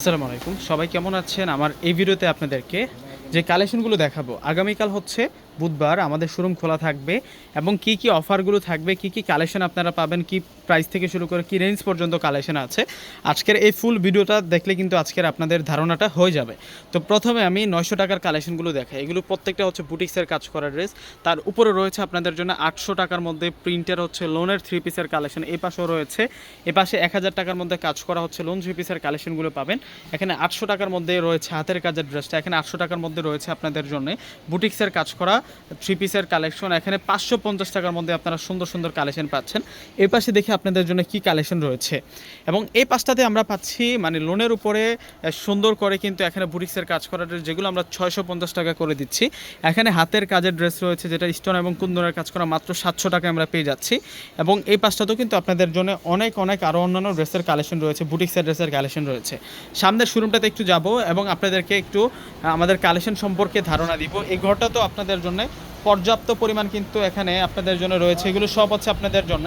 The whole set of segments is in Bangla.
আসসালামু আলাইকুম। সবাই কেমন আছেন? আমার এই ভিডিওতে আপনাদেরকে যে কালেকশনগুলো দেখাবো আগামীকাল হচ্ছে বুধবার আমাদের শোরুম খোলা থাকবে এবং কি কি অফারগুলো থাকবে, কি কি কালেকশন আপনারা পাবেন, কি প্রাইস থেকে শুরু করে কি রেঞ্জ পর্যন্ত কালেকশন আছে, আজকের এই ফুল ভিডিওটা দেখলে কিন্তু আজকের আপনাদের ধারণাটা হয়ে যাবে। তো প্রথমে আমি নয়শো টাকার কালেকশনগুলো দেখাই। এগুলো প্রত্যেকটা হচ্ছে বুটিক্সের কাজ করা ড্রেস তার উপরে রয়েছে আপনাদের জন্য আটশো টাকার মধ্যে প্রিন্টের হচ্ছে লোনের থ্রি পিসের কালেকশন এই পাশেও রয়েছে। এ পাশে এক হাজার টাকার মধ্যে কাজ করা হচ্ছে লোন থ্রি পিসের কালেকশনগুলো পাবেন। এখানে আটশো টাকার মধ্যে রয়েছে হাতের কাজের ড্রেসটা এখানে আটশো টাকার মধ্যে রয়েছে আপনাদের জন্য বুটিক্সের কাজ করা থ্রি পিসের কালেকশন এখানে পাঁচশো পঞ্চাশ টাকার মধ্যে আপনারা সুন্দর সুন্দর কালেকশন পাচ্ছেন। এই পাশে দেখি আপনাদের জন্য কি কালেকশন রয়েছে। এবং এই পাশটাতে আমরা পাচ্ছি মানে লোনের উপরে সুন্দর করে কিন্তু এখানে বুটিক্সের কাজ করা যেগুলো আমরা ছয়শো পঞ্চাশ টাকা করে দিচ্ছি। এখানে হাতের কাজের ড্রেস রয়েছে, যেটা স্টোন এবং কুন্দনের কাজ করা মাত্র সাতশো টাকায় আমরা পেয়ে যাচ্ছি। এবং এই পাশটাতেও কিন্তু আপনাদের জন্য অনেক অনেক আরও অন্যান্য ড্রেসের কালেকশন রয়েছে, বুটিক্সের ড্রেসের কালেকশন রয়েছে। সামনের শোরুমটাতে একটু যাব এবং আপনাদেরকে একটু আমাদের কালেকশন সম্পর্কে ধারণা দিব। এই ঘরটা তো আপনাদের জন্য পর্যাপ্ত পরিমাণ কিন্তু এখানে আপনাদের জন্য রয়েছে। এগুলো সব হচ্ছে আপনাদের জন্য।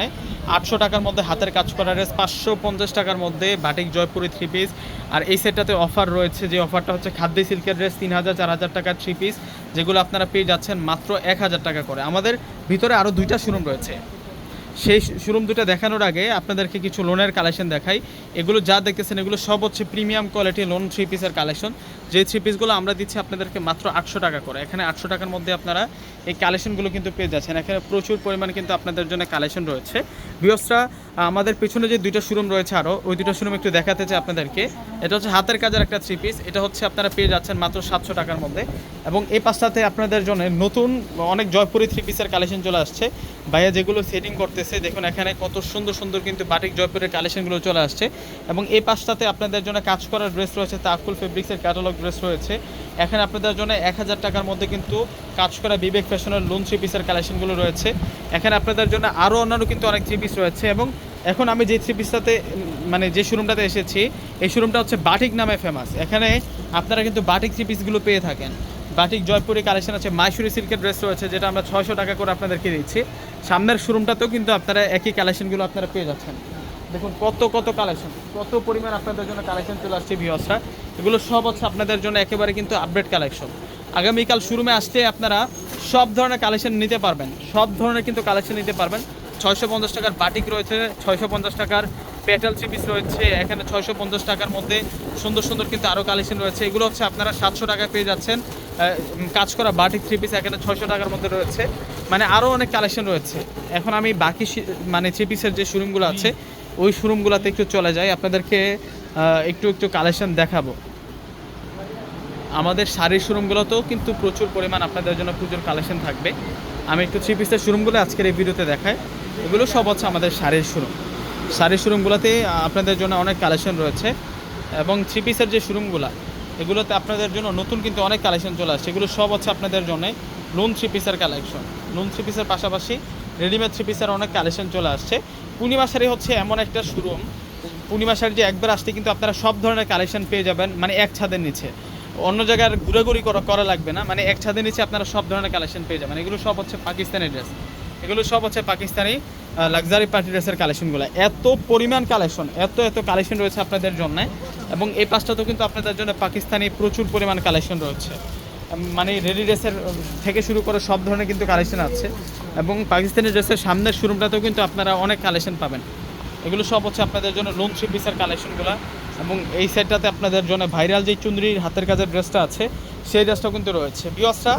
আটশো টাকার মধ্যে হাতের কাজ করা রেস পাঁচশো পঞ্চাশ টাকার মধ্যে বাটিক জয়পুরি থ্রি পিস আর এই সেটটাতে অফার রয়েছে যে অফারটা হচ্ছে খাদ্যি সিল্কের ড্রেস তিন হাজার, চার হাজার টাকার থ্রি পিস যেগুলো আপনারা পেয়ে যাচ্ছেন মাত্র এক হাজার টাকা করে। আমাদের ভিতরে আরও দুইটা শোরুম রয়েছে। সেই শোরুম দুটো দেখানোর আগে আপনাদেরকে কিছু লোনের কালেকশন দেখাই। এগুলো যা দেখতেছেন, এগুলো সব হচ্ছে প্রিমিয়াম কোয়ালিটি লোন থ্রি পিসের কালেকশন যে থ্রি পিসগুলো আমরা দিচ্ছি আপনাদেরকে মাত্র আটশো টাকা করে। এখানে আটশো টাকার মধ্যে আপনারা এই কালেকশনগুলো কিন্তু পেয়ে যাচ্ছেন। এখানে প্রচুর পরিমাণ কিন্তু আপনাদের জন্য কালেকশন রয়েছে। বিয়সরা আমাদের পেছনে যে দুইটা শোরুম রয়েছে আরও ওই দুটো শোরুম একটু দেখাতে চাই আপনাদেরকে। এটা হচ্ছে হাতের কাজের একটা থ্রি পিস এটা হচ্ছে আপনারা পেয়ে যাচ্ছেন মাত্র সাতশো টাকার মধ্যে। এবং এই পাশটাতে আপনাদের জন্য নতুন, অনেক জয়পুরি থ্রি পিসের কালেকশন চলে আসছে। ভাইয়া যেগুলো সেটিং করতেছে, দেখুন এখানে কত সুন্দর সুন্দর কিন্তু বাটিক জয়পুরের কালেকশনগুলো চলে আসছে। এবং এই পাশটাতে আপনাদের জন্য কাজ করার ড্রেস রয়েছে, তাকুল ফেব্রিক্সের ক্যাটালগ ড্রেস রয়েছে। এখানে আপনাদের জন্য এক হাজার টাকার মধ্যে কিন্তু কাজ করা বিবেক ফ্যাশনের লোন থ্রি পিসের কালেকশনগুলো রয়েছে। এখানে আপনাদের জন্য আরও অন্যান্য কিন্তু অনেক থ্রি পিস রয়েছে এবং এখন আমি যে থ্রি পিসটাতে মানে যে শোরুমটাতে এসেছি, এই শোরুমটা হচ্ছে বাটিক নামে ফেমাস এখানে আপনারা কিন্তু বাটিক থ্রি পিসগুলো পেয়ে থাকেন। বাটিক জয়পুরি কালেকশন আছে মাইসুরি সিল্কের ড্রেস রয়েছে, যেটা আমরা ছয়শো টাকা করে আপনাদেরকে দিচ্ছি। সামনের শোরুমটাতেও কিন্তু আপনারা একই কালেকশনগুলো আপনারা পেয়ে যাচ্ছেন। দেখুন কত কত কালেকশন কত পরিমাণ আপনাদের জন্য কালেকশন চলে আসছে ভিওসরা এগুলো সব হচ্ছে আপনাদের জন্য একেবারে কিন্তু আপডেট কালেকশন আগামীকাল শোরুমে আসতে আপনারা সব ধরনের কালেকশন নিতে পারবেন, সব ধরনের কিন্তু কালেকশন নিতে পারবেন। ছয়শো পঞ্চাশ টাকার বাটিক রয়েছে, ছয়শো পঞ্চাশ টাকার পেটাল চিপিস রয়েছে, এখানে ছয়শো পঞ্চাশ টাকার মধ্যে সুন্দর সুন্দর কিন্তু আরও কালেকশন রয়েছে। এগুলো হচ্ছে আপনারা সাতশো টাকায় পেয়ে যাচ্ছেন। কাজ করা বাটিক থ্রি পিস এখানে ছয়শো টাকার মধ্যে রয়েছে। মানে আরও অনেক কালেকশন রয়েছে। এখন আমি বাকি মানে থ্রি পিসের যে শোরুমগুলো আছে, ওই শোরুমগুলোতে একটু চলে যাই। আপনাদেরকে একটু একটু কালেকশন দেখাবো। আমাদের শাড়ির শোরুমগুলোতেও কিন্তু প্রচুর পরিমাণ আপনাদের জন্য পুজোর কালেকশন থাকবে। আমি একটু থ্রি পিসের শোরুমগুলো আজকের এই ভিডিওতে দেখাই। এগুলো সব হচ্ছে আমাদের শাড়ির শোরুম শাড়ির শোরুমগুলোতে আপনাদের জন্য অনেক কালেকশন রয়েছে এবং থ্রি পিসের যে শোরুমগুলো এগুলোতে আপনাদের জন্য নতুন কিন্তু অনেক কালেকশন চলে আসছে। এগুলো সব হচ্ছে আপনাদের জন্য লোন থ্রি পিসের কালেকশন লোন থ্রি পিসের পাশাপাশি রেডিমেড থ্রি পিসের অনেক কালেকশন চলে আসছে। পূর্ণিমা শাড়ি হচ্ছে এমন একটা শোরুম পূর্ণিমা শাড়ি যে একবার আসতে কিন্তু আপনারা সব ধরনের কালেকশন পেয়ে যাবেন মানে এক ছাদের নিচে। অন্য জায়গার ঘুরাঘুরি করা লাগবে না মানে এক ছাদের নিচে আপনারা সব ধরনের কালেকশন পেয়ে যাবেন। এগুলো সব হচ্ছে পাকিস্তানি ড্রেস এগুলো সব হচ্ছে পাকিস্তানি লাক্সারি পার্টি ড্রেসের কালেকশনগুলো এত পরিমাণ কালেকশন এত এত কালেকশন রয়েছে আপনাদের জন্য। এবং এই পাশটাতেও কিন্তু আপনাদের জন্য পাকিস্তানি প্রচুর পরিমাণ কালেকশন রয়েছে। মানে রেডি ড্রেসের থেকে শুরু করে সব ধরনের কিন্তু কালেকশন আছে। এবং পাকিস্তানি ড্রেসের সামনের শোরুমটাতেও কিন্তু আপনারা অনেক কালেকশন পাবেন। এগুলো সব হচ্ছে আপনাদের জন্য লোন থ্রি পিসের কালেকশনগুলো এবং এই সেটটাতে আপনাদের জন্য ভাইরাল যে চুন্দ্রির হাতের কাজের ড্রেসটা আছে, সেই ড্রেসটাও কিন্তু রয়েছে। বিয়সরা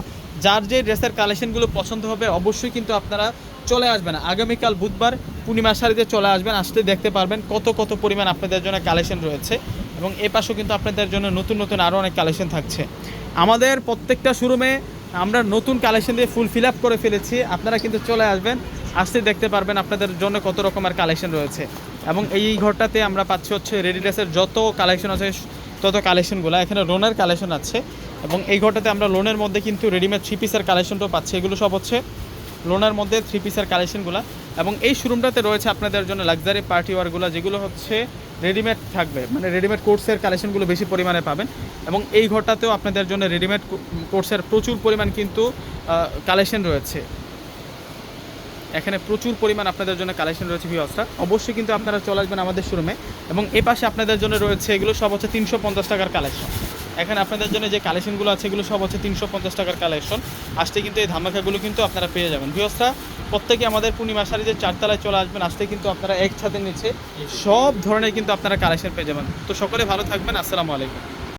যার যে ড্রেসের কালেকশনগুলো পছন্দ হবে অবশ্যই কিন্তু আপনারা চলে আসবেন। আগামীকাল বুধবার পূর্ণিমা শাড়িতে চলে আসবেন আসতে দেখতে পারবেন কত কত পরিমাণ আপনাদের জন্য কালেকশন রয়েছে এবং এ পাশেও কিন্তু আপনাদের জন্য নতুন নতুন আরও অনেক কালেকশন থাকছে। আমাদের প্রত্যেকটা শোরুমে আমরা নতুন কালেকশন দিয়ে ফুল ফিল আপ করে ফেলেছি। আপনারা কিন্তু চলে আসবেন আসতে দেখতে পারবেন আপনাদের জন্য কত রকমের কালেকশন রয়েছে এবং এই ঘরটাতে আমরা পাচ্ছি হচ্ছে রেডি ড্রেসের যত কালেকশন আছে, তত কালেকশনগুলো। এখানে লোনের কালেকশন আছে। এবং এই ঘরটাতে আমরা লোনের মধ্যে কিন্তু রেডিমেড থ্রি পিসের কালেকশনটাও পাচ্ছি। এগুলো সব হচ্ছে লোনের মধ্যে থ্রি পিসের কালেকশনগুলো এবং এই শোরুমটাতে রয়েছে আপনাদের জন্য লাক্সারি পার্টি ওয়ারগুলো যেগুলো হচ্ছে রেডিমেড থাকবে। মানে রেডিমেড কোর্সের কালেকশনগুলো বেশি পরিমাণে পাবেন। এবং এই ঘরটাতেও আপনাদের জন্য রেডিমেড কোর্সের প্রচুর পরিমাণ কিন্তু কালেকশন রয়েছে। এখানে প্রচুর পরিমাণ আপনাদের জন্য কালেকশন রয়েছে ভিওসটা অবশ্যই কিন্তু আপনারা চলে আসবেন আমাদের শোরুমে এবং এ পাশে আপনাদের জন্য রয়েছে, এগুলো সব হচ্ছে তিনশো পঞ্চাশ টাকার কালেকশন এখানে আপনাদের জন্য যে কালেকশনগুলো আছে, এগুলো সব হচ্ছে তিনশো পঞ্চাশ টাকার কালেকশন আসতে কিন্তু এই ধামাকাগুলো কিন্তু আপনারা পেয়ে যাবেন। ভিওসটা প্রত্যেকে আমাদের পূর্ণিমা সারি শাড়িতে চারতলায় চলে আসবেন। আসতে কিন্তু আপনারা এক ছাদের নিচে সব ধরনের কিন্তু আপনারা কালেকশন পেয়ে যাবেন। তো সকলে ভালো থাকবেন। আসসালামু আলাইকুম।